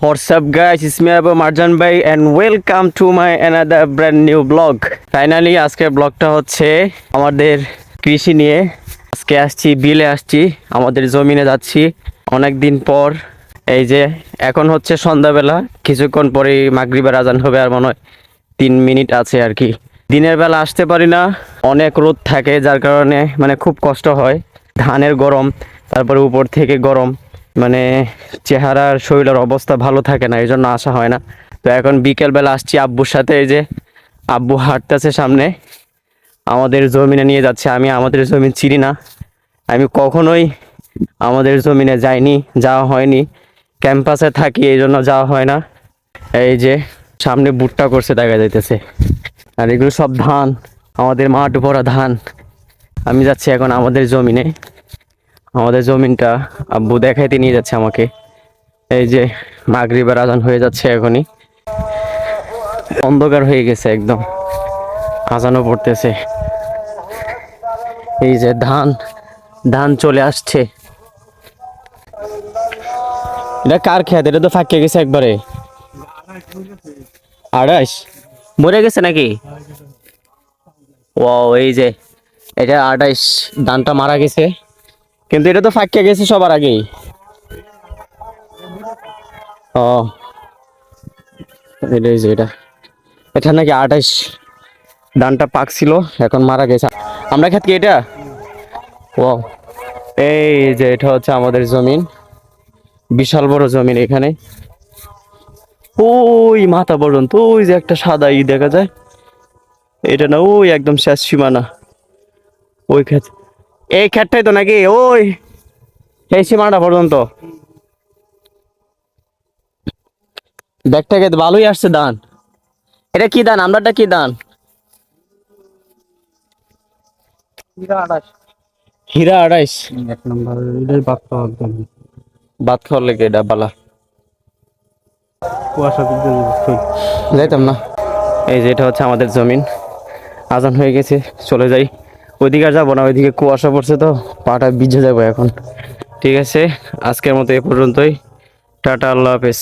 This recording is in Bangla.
Guys, it's me Abu Marjan Bhai and welcome to my another brand new vlog. Finally আজকের ব্লগটা হচ্ছে আমাদের কৃষি নিয়ে। আজকে আসছি বিলে আসছি আমাদের জমিনে যাচ্ছি। অনেক দিন পর এই যে এখন হচ্ছে সন্ধ্যাবেলা কিছুক্ষণ পরেই মাগরিবের আজান হবে আর মনে হয় তিন মিনিট আছে আর কি। দিনের বেলা আসতে পারি না অনেক রোদ থাকে যার কারণে মানে খুব কষ্ট হয়। ধানের গরম তারপরে উপর থেকে গরম। মানে চেহারার শরীরের অবস্থা ভালো থাকে না এই জন্য আসা হয় না। তো এখন বিকেলবেলা আসছি আব্বুর সাথে, এই যে আব্বু হাঁটতেছে সামনে। আমাদের জমিনে নিয়ে যাচ্ছে, আমি আমাদের জমিন চিনি না। আমি কখনোই আমাদের জমিনে যাইনি, যাওয়া হয়নি। ক্যাম্পাসে থাকি এই জন্য যাওয়া হয় না। এই যে সামনে ভুট্টা করছে, দেখা যাইতেছে। আর এগুলো সব ধান, আমাদের মাঠ ভরা ধান। আমি যাচ্ছি এখন আমাদের জমিনে। আমাদের জমিনটা আব্বু দেখাইতে নিয়ে যাচ্ছে আমাকে। এই যে মাগরিবের আজান হয়ে যাচ্ছে এখনই। অন্ধকার হয়ে গেছে একদম। আজানও পড়তেছে। এই যে ধান ধান চলে আসছে। এটা কার খেত? এটা তো ফাঁকিয়ে গেছে একবারে। আড়াইশ। মরে গেছে নাকি? ও এই যে, এটা আড়াইশ। ধানটা মারা গেছে। কিন্তু এটা তো ফাঁকিয়ে গেছে সবার আগেই। ও। এটা যে এটা। এটা নাকি আঠাইশ ধানটা পাকছিল এখন মারা গেছে। আমরা খেত এটা? ও এই যে এটা হচ্ছে আমাদের জমিন। বিশাল বড় জমিন এখানে। ওই মাথা পর্যন্ত ওই যে একটা সাদা ই দেখা যায়। এটা না, ওই একদম শেষ সীমানা। ওই ক্ষেত এই ক্ষেতটাই তো নাকি? ওই এই সীমানাটা পর্যন্ত। ব্যাগটা খেতে ভালোই আসছে ধান। এটা কি দান আমরাটা কি ধান? হীরা আড়াইশ। এক নম্বর এটাই বাচ্চা একদম। ভাত খাওয়ার লেগে এটা বালা। কুয়াশা যাইতাম না। এই যে এটা হচ্ছে আমাদের জমিন। আজান হয়ে গেছে চলে যাই। ওইদিকে আর যাব না, ওইদিকে কুয়াশা পড়ছে তো, পাটা বিজে যাব এখন। ঠিক আছে, আজকের মতো এ পর্যন্তই। টাটা, আল্লাহ হাফেজ।